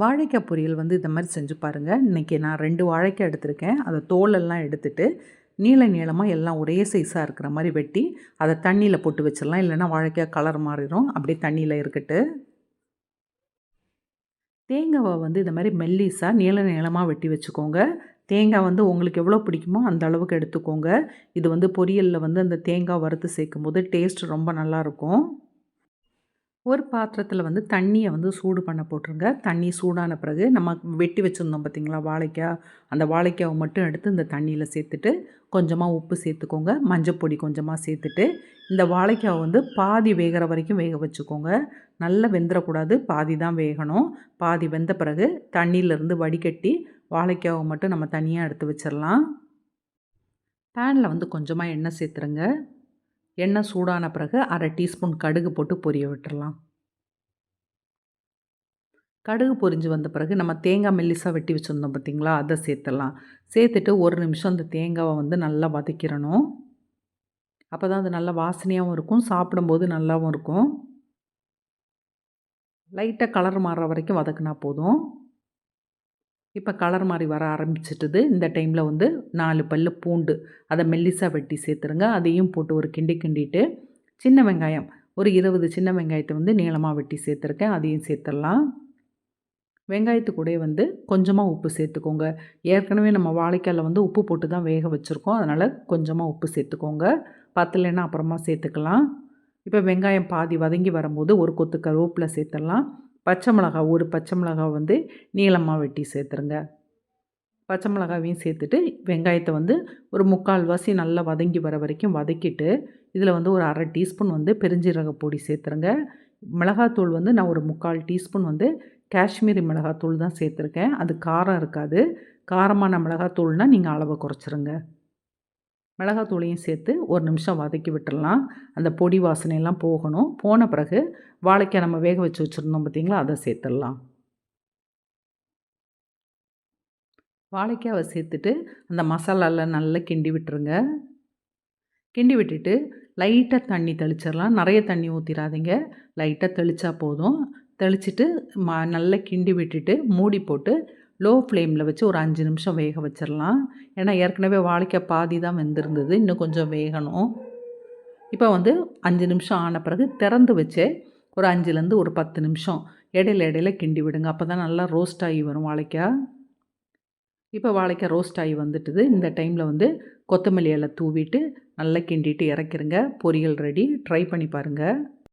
வாழைக்காய் பொரியல் வந்து இந்த மாதிரி செஞ்சு பாருங்கள் இன்றைக்கி நான் ரெண்டு வாழைக்காய் எடுத்திருக்கேன். அதை தோலெல்லாம் எடுத்துகிட்டு நீள நீளமாக எல்லாம் ஒரே சைஸாக இருக்கிற மாதிரி வெட்டி அதை தண்ணியில் போட்டு வச்சிடலாம். இல்லைன்னா வாழைக்காய் கலர் மாறிடும். அப்படியே தண்ணியில் இருக்கட்டு. தேங்காவை வந்து இந்த மாதிரி மெல்லிஸாக நீள நீளமாக வெட்டி வச்சுக்கோங்க. தேங்காய் வந்து உங்களுக்கு எவ்வளோ பிடிக்குமோ அந்த அளவுக்கு எடுத்துக்கோங்க. இது வந்து பொரியலில் வந்து அந்த தேங்காய் வறுத்து சேர்க்கும் போது டேஸ்ட் ரொம்ப நல்லாயிருக்கும் ஒரு பாத்திரத்தில் வந்து தண்ணியை வந்து சூடு பண்ண போட்டுருங்க. தண்ணி சூடான பிறகு நம்ம வெட்டி வச்சுருந்தோம் பார்த்திங்களா வாழைக்காய் அந்த வாழைக்காவை மட்டும் எடுத்து இந்த தண்ணியில் சேர்த்துட்டு கொஞ்சமாக உப்பு சேர்த்துக்கோங்க. மஞ்சப்பொடி கொஞ்சமாக சேர்த்துட்டு இந்த வாழைக்காவை வந்து பாதி வேகிற வரைக்கும் வேக வச்சுக்கோங்க. நல்லா வெந்துடக்கூடாது பாதி தான் வேகணும். பாதி வெந்த பிறகு தண்ணியிலேருந்து வடிகட்டி வாழைக்காவை மட்டும் நம்ம தனியாக எடுத்து வச்சிடலாம் பேனில் வந்து கொஞ்சமாக எண்ணெய் சேர்த்துருங்க. எண்ணெய் சூடான பிறகு அரை டீஸ்பூன் கடுகு போட்டு பொரிய விட்டுடலாம் கடுகு பொரிஞ்சு வந்த பிறகு நம்ம தேங்காய் மெல்லிசாக வெட்டி வச்சுருந்தோம் பார்த்திங்களா அதை சேர்த்துடலாம். சேர்த்துட்டு ஒரு நிமிஷம் அந்த தேங்காவை வந்து நல்லா வதக்கிடணும். அப்போ தான் அது நல்லா வாசனையாகவும் இருக்கும் சாப்பிடும்போது நல்லாவும் இருக்கும். லைட்டாக கலர் மாறுற வரைக்கும் வதக்குனா போதும். இப்போ கலர் மாதிரி வர ஆரம்பிச்சிட்டுது. இந்த டைமில் வந்து நாலு பல் பூண்டு அதை மெல்லிசாக வெட்டி சேர்த்துருங்க. அதையும் போட்டு ஒரு கிண்டி கிண்டிட்டு சின்ன வெங்காயம் ஒரு இருபது சின்ன வெங்காயத்தை வந்து நீளமாக வெட்டி சேர்த்துருக்கேன். அதையும் சேர்த்துடலாம். வெங்காயத்து கூட வந்து கொஞ்சமாக உப்பு சேர்த்துக்கோங்க. ஏற்கனவே நம்ம வாழைக்காயில் வந்து உப்பு போட்டு தான் வேக வச்சுருக்கோம். அதனால் கொஞ்சமாக உப்பு சேர்த்துக்கோங்க. பத்தலைன்னா அப்புறமா சேர்த்துக்கலாம். இப்போ வெங்காயம் பாதி வதங்கி வரும்போது ஒரு கொத்து கருவேப்பில் சேர்த்துடலாம். பச்சை மிளகா ஒரு பச்சை மிளகா வந்து நீளமாக வெட்டி சேர்த்துருங்க. பச்சை மிளகாவையும் சேர்த்துட்டு வெங்காயத்தை வந்து ஒரு முக்கால் வாசி நல்லா வதங்கி வர வரைக்கும் வதக்கிட்டு இதில் வந்து ஒரு அரை டீஸ்பூன் வந்து பெருஞ்சீரக பொடி சேர்த்துருங்க. மிளகாத்தூள் வந்து நான் ஒரு முக்கால் டீஸ்பூன் வந்து காஷ்மீரி மிளகாத்தூள் தான் சேர்த்துருக்கேன். அது காரம் இருக்காது. காரமான மிளகாத்தூள்னால் நீங்கள் அளவை குறைச்சிருங்க. மிளகாத்தூளையும் சேர்த்து ஒரு நிமிஷம் வதக்கி விட்டுடலாம். அந்த பொடி வாசனையெல்லாம் போகணும். போன பிறகு வாழைக்காய் நம்ம வேக வச்சு வச்சுருந்தோம் பார்த்திங்களா? அதை சேர்த்துடலாம். வாழைக்காவை சேர்த்துட்டு அந்த மசாலாவில் நல்லா கிண்டி விட்டுருங்க. கிண்டி விட்டுட்டு லைட்டாக தண்ணி தெளிச்சிடலாம். நிறைய தண்ணி ஊற்றிடாதீங்க லைட்டாக தெளித்தா போதும். தெளிச்சிட்டு ம நல்லா கிண்டி விட்டுட்டு மூடி போட்டு லோ ஃப்ளேமில் வச்சு ஒரு அஞ்சு நிமிஷம் வேக வச்சிடலாம் ஏன்னா ஏற்கனவே வாழைக்காய் பாதி தான் வெந்திருந்தது இன்னும் கொஞ்சம் வேகணும். இப்போ வந்து அஞ்சு நிமிஷம் ஆன பிறகு திறந்து வச்சு ஒரு அஞ்சுலேருந்து ஒரு பத்து நிமிஷம் இடையில இடையில கிண்டி விடுங்க. அப்போ தான் நல்லா ரோஸ்ட் ஆகி வரும் வாழைக்காய் இப்போ வாழைக்காய் ரோஸ்ட் ஆகி வந்துட்டுது. இந்த டைமில் வந்து கொத்தமல்லி இலை தூவிட்டு நல்லா கிண்டிட்டு இறக்கிருங்க. பொரியல் ரெடி ட்ரை பண்ணி பாருங்கள்